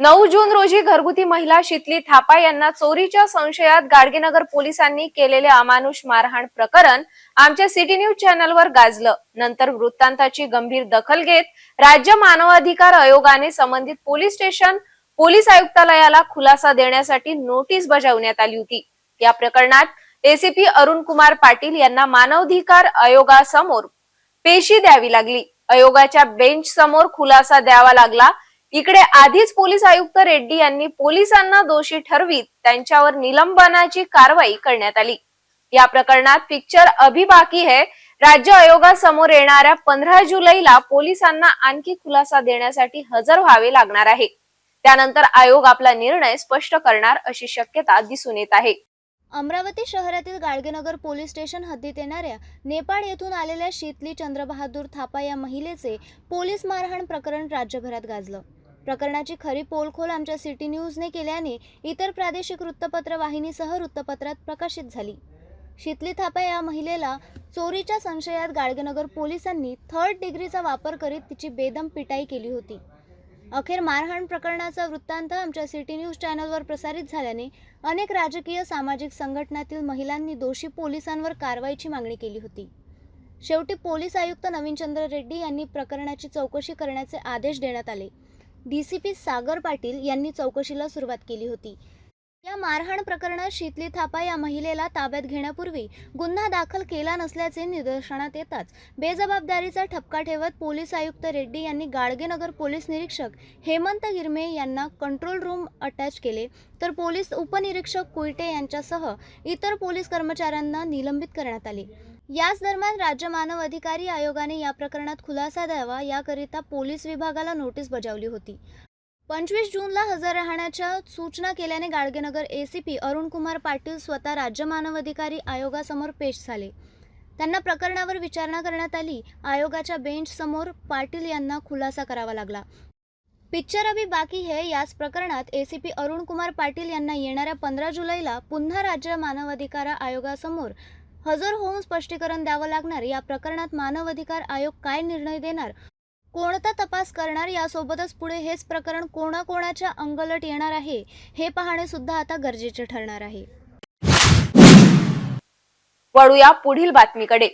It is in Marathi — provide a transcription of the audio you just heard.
नऊ जून रोजी घरगुती महिला शितली थापा यांना चोरीच्या संशयात गाडगेनगर पोलिसांनी केलेले अमानुष मारहाण प्रकरण आमच्या सिटी न्यूज चॅनलवर गाजलं. नंतर वृत्तांताची गंभीर दखल घेत राज्य मानवाधिकार आयोगाने संबंधित पोलीस स्टेशन पोलीस आयुक्तालयाला खुलासा देण्यासाठी नोटीस बजावण्यात आली होती. या प्रकरणात एसीपी अरुण कुमार पाटील यांना मानवाधिकार आयोगासमोर पेशी द्यावी लागली. आयोगाच्या बेंच समोर खुलासा द्यावा लागला इकडे आधीच पोलीस आयुक्त रेड्डी यांनी पोलिसांना दोषी ठरवीत त्यांच्यावर निलंबनाची कारवाई करण्यात आली. या प्रकरणात पिक्चर अभिबाकी है राज्य आयोगासमोर येणाऱ्या पंधरा जुलैला पोलिसांना आणखी खुलासा देण्यासाठी हजर व्हावे लागणार आहे. त्यानंतर आयोग आपला निर्णय स्पष्ट करणार अशी शक्यता दिसून येत आहे. अमरावती शहरातील गाडगेनगर पोलीस स्टेशन हद्दीत येणाऱ्या नेपाळ येथून आलेल्या शीतली चंद्रबहादूर थापा या महिलेचे पोलीस मारहाण प्रकरण राज्यभरात गाजलं. प्रकरणाची खरी पोलखोल आमच्या सिटी न्यूजने केल्याने इतर प्रादेशिक वृत्तपत्र वाहिनीसह वृत्तपत्रात प्रकाशित झाली. शीतली थापा या महिलेला चोरीच्या संशयात गाडगेनगर पोलिसांनी थर्ड डिग्रीचा वापर करीत तिची बेदम पिटाई केली होती. अखेर मारहाण प्रकरणाचा वृत्तांत आमच्या सिटी न्यूज चॅनलवर प्रसारित झाल्याने अनेक राजकीय सामाजिक संघटनातील महिलांनी दोषी पोलिसांवर कारवाईची मागणी केली होती. शेवटी पोलीस आयुक्त नवीनचंद्र रेड्डी यांनी प्रकरणाची चौकशी करण्याचे आदेश देण्यात आले. D C P Sagar Patil यांनी चौकशीला सुरुवात केली होती. या मारहाण प्रकरणात शीतली थापा या महिलेला ताब्यात घेण्यापूर्वी गुन्हा दाखल केला नसल्याचे निदर्शनात येताच बेजबाबदारीचा ठपका ठेवत पोलीस आयुक्त रेड्डी यांनी गाडगेनगर पोलीस निरीक्षक हेमंत गिरमे यांना कंट्रोल रूम अटॅच केले. तर पोलीस उपनिरीक्षक कुईटे यांच्यासह इतर पोलीस कर्मचाऱ्यांना निलंबित करण्यात आले. याच दरम्यान राज्य मानव अधिकारी आयोगाने या प्रकरणात खुलासा द्यावा याकरिता पोलीस विभागाला नोटीस बजावली होती. पंचवीस जूनला हजर राहण्याच्या सूचना केल्याने गाडगेनगर एसीपी पी अरुणकुमार पाटील स्वतः राज्य मानवाधिकारी आयोगासमोर पेश झाले. त्यांना प्रकरणावर विचारणा करण्यात आली. आयोगाच्या बेंच समोर पाटील यांना खुलासा करावा लागला. पिक्चर अभी बाकी है याच प्रकरणात एसीपी पी अरुणकुमार पाटील यांना येणाऱ्या पंधरा जुलैला पुन्हा राज्य मानवाधिकार आयोगासमोर हजर होऊन स्पष्टीकरण द्यावं लागणार या प्रकरणात मानवाधिकार आयोग काय निर्णय देणार? कोणता तपास करणार? यासोबतच पुढे हेच प्रकरण कोणाकोणाच्या अंगलट येणार आहे हे पाहणे सुद्धा आता गरजेचे ठरणार आहे. वळूया पुढील बातमीकडे.